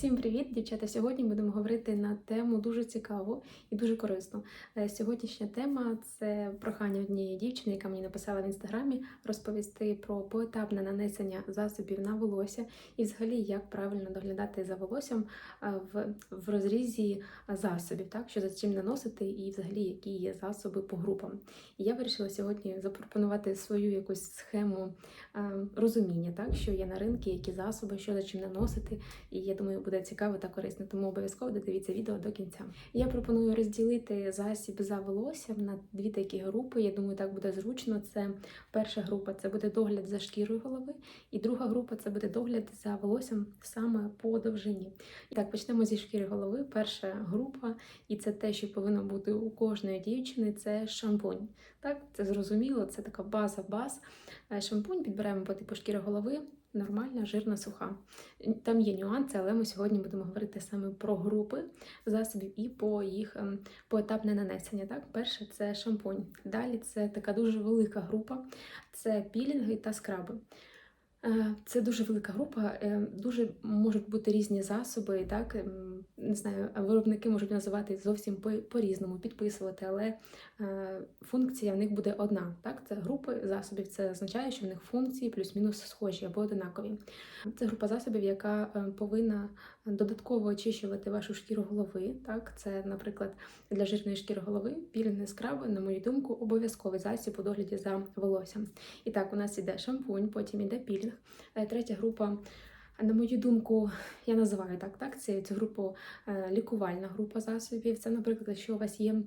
Всім привіт, дівчата! Сьогодні будемо говорити на тему дуже цікаву і дуже корисну. Е, Сьогоднішня тема це прохання однієї дівчини, яка мені написала в інстаграмі, розповісти про поетапне нанесення засобів на волосся і, взагалі, як правильно доглядати за волоссям е, в, в розрізі засобів, так що за чим наносити, і взагалі які є засоби по групам. І я вирішила сьогодні запропонувати свою якусь схему е, розуміння, так що є на ринку, які засоби, що за чим наносити. І я думаю, буде цікаво та корисно, тому обов'язково додивіться відео до кінця. Я пропоную розділити засіб за волоссям на дві такі групи. Я думаю, так буде зручно. Це перша група це буде догляд за шкірою голови, і друга група це буде догляд за волоссям саме по довжині. І так, почнемо зі шкіри голови. Перша група, і це те, що повинно бути у кожної дівчини, це шампунь. Так, це зрозуміло, це така база баз. Е, Шампунь підбираємо по типу шкіри голови. Нормальна, жирна, суха. Там є нюанси, але ми сьогодні будемо говорити саме про групи засобів і по їх ем, поетапне нанесення. Так, перше це шампунь. Далі це така дуже велика група, це пілінги та скраби. Е, Це дуже велика група, е, дуже можуть бути різні засоби, так ем, не знаю, виробники можуть називати зовсім по- по-різному, підписувати, але е, функція в них буде одна. Так, це групи засобів. Це означає, що в них функції плюс-мінус схожі або одинакові. Це група засобів, яка повинна додатково очищувати вашу шкіру голови. Так, це, наприклад, для жирної шкіри голови пілінги скраби, на мою думку, обов'язковий засіб у догляді за волоссям. І так, у нас іде шампунь, потім іде пілінг. Е, Третя група. На мою думку, я називаю так, так цю групу е, лікувальна група засобів. Це, наприклад, якщо у вас є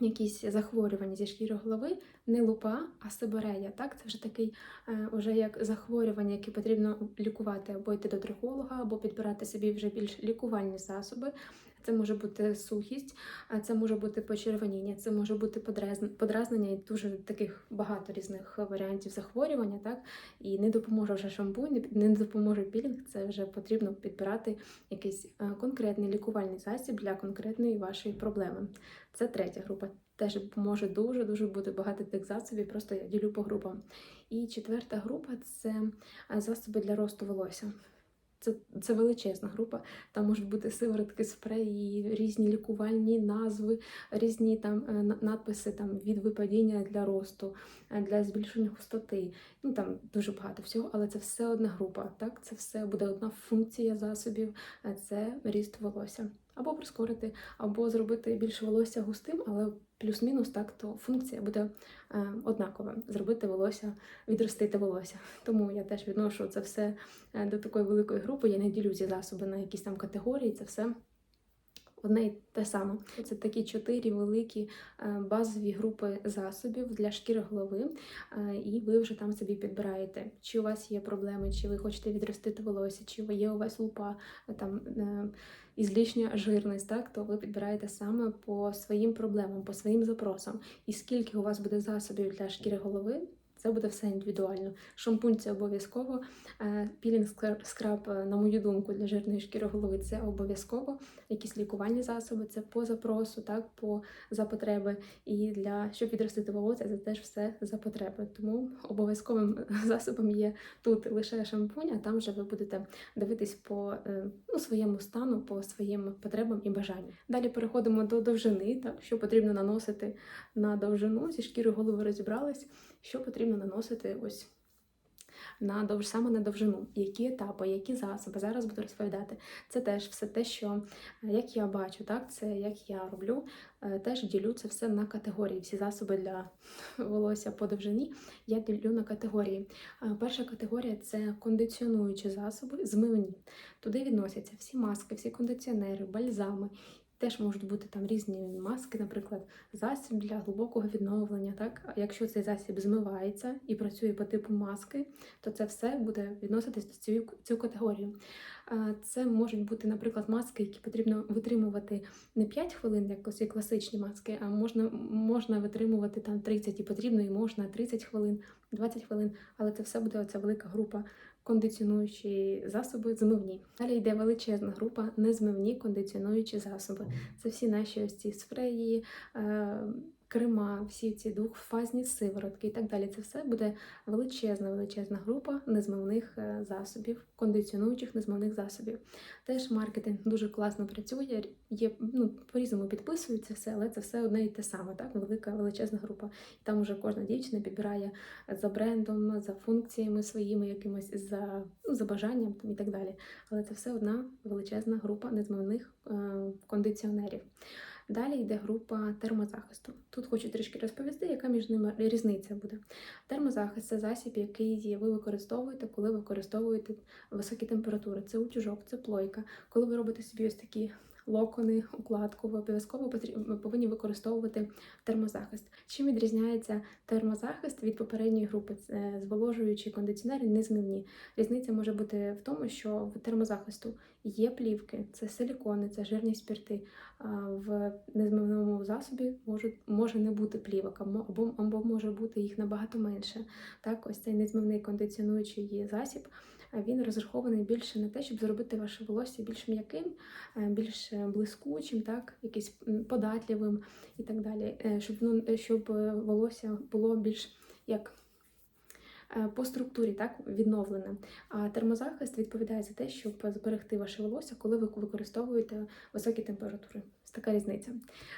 якісь захворювання зі шкіри голови, не лупа, а сибирея. Так, це вже такий е, уже як захворювання, яке потрібно лікувати або йти до трихолога, або підбирати собі вже більш лікувальні засоби. Це може бути сухість, це може бути почервоніння, це може бути подразнення і дуже таких багато різних варіантів захворювання, так і не допоможе вже шампунь, не- допоможе пілінг. Це вже потрібно підбирати якийсь е, конкретний лікувальний засіб для конкретної вашої проблеми. Це третя група. Теж може дуже дуже бути багато тих засобів, просто я ділю по групам. І четверта група це е, засоби для росту волосся. Це, це величезна група. Там можуть бути сиворотки, спреї, різні лікувальні назви, різні там е, надписи там від випадіння для росту, е, для збільшення густоти. Ну там дуже багато всього, але це все одна група. Так, це все буде одна функція засобів. Це ріст волосся. Або прискорити, або зробити більше волосся густим, але плюс-мінус так, то функція буде е, однакова. Зробити волосся, відростити волосся. Тому я теж відношу це все е, до такої великої групи. Я не ділю ці засоби на якісь там категорії. Це все одне і те саме. Це такі чотири великі е, базові групи засобів для шкіри голови, е, і ви вже там собі підбираєте, чи у вас є проблеми, чи ви хочете відростити волосся, чи є у вас лупа е, там. Ізлишня жирність, так то ви підбираєте саме по своїм проблемам, по своїм запросам. І скільки у вас буде засобів для шкіри голови, це буде все індивідуально. Шампунь це обов'язково. е, Пілінг скра- скраб, е, на мою думку, для жирної шкіри голови це обов'язково. Якісь лікувальні засоби, це по запросу, так, по за потреби. І для щоб відростити волосся, це теж все за потреби. Тому обов'язковим засобом є тут лише шампунь, а там вже ви будете дивитись по е, ну, своєму стану, по своїм потребам і бажанням. Далі переходимо до довжини, так, що потрібно наносити на довжину. Зі шкіри голови розібрались, що потрібно наносити ось. На довж саме на довжину, які етапи, які засоби. Зараз буду розповідати. Це теж все те, що е, як я бачу, так це як я роблю. Е, Теж ділю це все на категорії. Всі засоби для волосся по довжині я ділю на категорії. Е, Перша категорія це кондиціонуючі засоби, змивні. Туди відносяться всі маски, всі кондиціонери, бальзами. Теж можуть бути там різні маски, наприклад, засіб для глибокого відновлення. Так, якщо цей засіб змивається і працює по типу маски, то це все буде відноситись до цю, цю категорію. Це можуть бути, наприклад, маски, які потрібно витримувати не 5 хвилин, як ось класичні маски, а можна, можна витримувати там 30 і потрібно, і можна 30 хвилин, 20 хвилин, але це все буде оця велика група кондиціонуючі засоби змивні. Далі йде величезна група незмивні кондиціонуючі засоби. Це всі наші ось ці спреї, е, крема, всі ці двохфазні сиворотки і так далі. Це все буде величезна, величезна група незмивних е, засобів, кондиціонуючих незмивних засобів. Теж маркетинг дуже класно працює. Є ну по-різному підписується все, але це все одне і те саме. Так, велика величезна група. І там вже кожна дівчина підбирає за брендом, за функціями своїми, якимось за, ну, за бажанням і так далі. Але це все одна величезна група незмивних е, кондиціонерів. Далі йде група термозахисту. Тут хочу трішки розповісти, яка між ними різниця буде. Термозахист це засіб, який ви використовуєте, коли ви використовуєте високі температури. Це утюжок, це плойка. Коли ви робите собі ось такі локони, укладку, ви обов'язково повинні використовувати термозахист. Чим відрізняється термозахист від попередньої групи? Зволожуючі кондиціонери незмінні. Різниця може бути в тому, що в термозахисту є плівки, це силікони, це жирні спірти. В незмивному засобі можуть, може не бути плівок, або, або, може бути їх набагато менше. Так, ось цей незмивний кондиціонуючий засіб. Він розрахований більше на те, щоб зробити ваше волосся більш м'яким, е, більш блискучим, так, якийсь податливим і так далі, Е, щоб, ну, щоб е, волосся було більш як е, по структурі так, відновлене. А термозахист відповідає за те, щоб зберегти ваше волосся, коли ви використовуєте високі температури. Така різниця.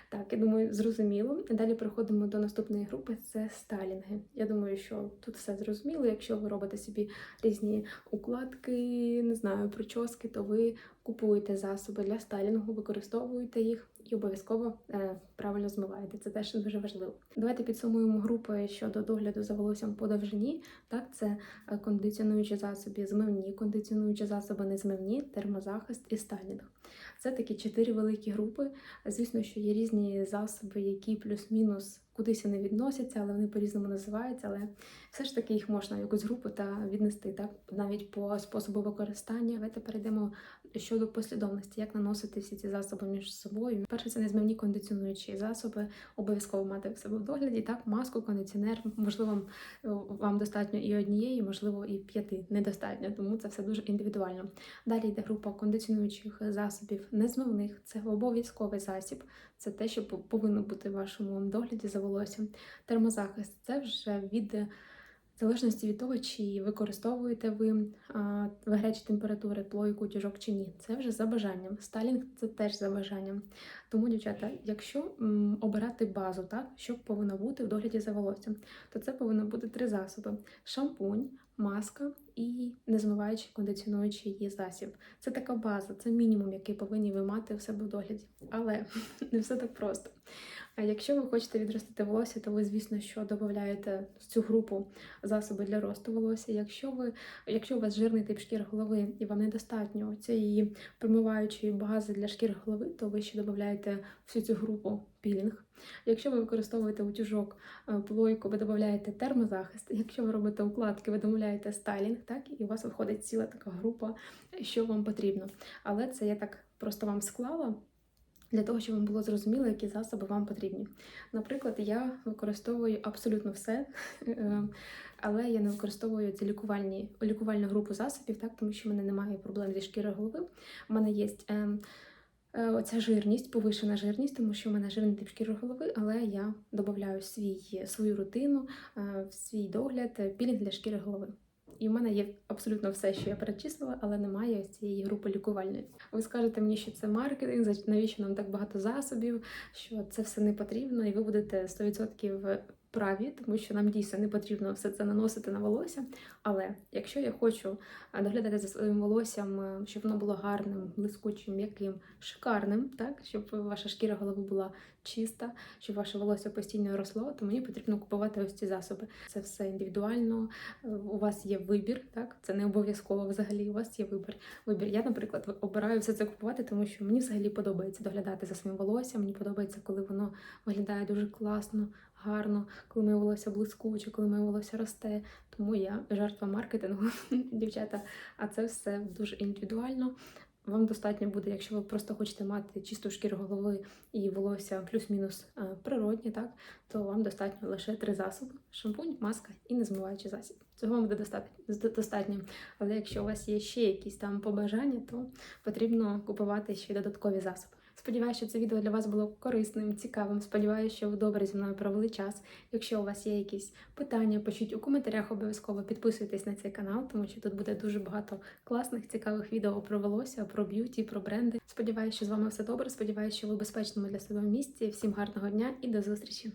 Так, я думаю, зрозуміло. Далі переходимо до наступної групи це стайлінги. Я думаю, що тут все зрозуміло. Якщо ви робите собі різні укладки, не знаю, прически, то ви купуєте засоби для стайлінгу, використовуєте їх і обов'язково е, правильно змиваєте. Це теж дуже важливо. Давайте підсумуємо групи щодо догляду за волоссям по довжині. Так, це е, кондиціонуючі засоби, змивні, кондиціонуючі засоби незмивні, термозахист і стайлінг. Це такі чотири великі групи. Звісно, що є різні засоби, які плюс-мінус кудись вони відносяться, але вони по-різному називаються. Але все ж таки їх можна в якусь групу та віднести так навіть по способу використання. Давайте перейдемо щодо послідовності, як наносити всі ці засоби між собою. Перше, це незмивні кондиціонуючі засоби, обов'язково мати в себе в догляді. Так, маску, кондиціонер, можливо, вам достатньо і однієї, можливо, і п'яти недостатньо, тому це все дуже індивідуально. Далі йде група кондиціонуючих засобів незмивних. Це обов'язковий засіб. Це те, що повинно бути в вашому догляді волоссям. Термозахист це вже від в залежності від того, чи використовуєте ви в гарячі температури плойку, тяжок чи ні. Це вже за бажанням. Стайлінг це теж за бажанням. Тому, дівчата, якщо обирати базу, так, що повинно бути в догляді за волоссям, то це повинно бути три засоби: шампунь, маска і незмиваючий кондиціонуючий її засіб. Це така база, це мінімум, який повинні ви мати в себе в догляді. Але не все так просто. А якщо ви хочете відростити волосся, то ви, звісно, що додаєте в цю групу засоби для росту волосся. Якщо ви, якщо у вас жирний тип шкіри голови і вам недостатньо цієї промиваючої бази для шкіри голови, то ви ще додаєте всю цю групу пілінг. Якщо ви використовуєте утюжок, е, плойку, ви додаєте термозахист. Якщо ви робите укладки, ви додаєте стайлінг, так і у вас виходить ціла така група, що вам потрібно. Але це я так просто вам склала. Для того, щоб вам було зрозуміло, які засоби вам потрібні. Наприклад, я використовую абсолютно все, е, але я не використовую ці лікувальні, лікувальну групу засобів, так, тому що в мене немає проблем зі шкірою голови. У мене є е, е, оця жирність, повишена жирність, тому що в мене жирний тип шкіри голови, але я додаю свій, свою рутину, е, свій догляд, е, пілінг для шкіри голови. І в мене є абсолютно все, що я перечислила, але немає цієї групи лікувальної. Ви скажете мені, що це маркетинг, навіщо нам так багато засобів, що це все не потрібно, і ви будете 100% праві, тому що нам дійсно не потрібно все це наносити на волосся. Але якщо я хочу доглядати за своїм волоссям, е, щоб воно було гарним, блискучим, м'яким, шикарним, так щоб ваша шкіра голови була чиста, щоб ваше волосся постійно росло, то мені потрібно купувати ось ці засоби. Це все індивідуально. е, У вас є вибір, так це не обов'язково взагалі. У вас є вибір. Вибір. Я, наприклад, обираю все це купувати, тому що мені взагалі подобається доглядати за своїм волоссям. Мені подобається, коли воно виглядає дуже класно, гарно, коли моє волосся блискуче, коли моє волосся росте. Тому я жертва маркетингу, дівчата. А це все дуже індивідуально. Вам достатньо буде, якщо ви просто хочете мати чисту шкіру голови і волосся плюс-мінус е, природні, так то вам достатньо лише три засоби: шампунь, маска і незмиваючий засіб. Цього вам буде достатньо. Але якщо у вас є ще якісь там побажання, то потрібно купувати ще додаткові засоби. Сподіваюся, що це відео для вас було корисним, цікавим. Сподіваюся, що ви добре зі мною провели час. Якщо у вас є якісь питання, пишіть у коментарях обов'язково підписуйтесь на цей канал, тому що тут буде дуже багато класних, цікавих відео про волосся, про б'юті, про бренди. Сподіваюся, що з вами все добре. Сподіваюся, що ви в безпечному для себе місці. Всім гарного дня і до зустрічі!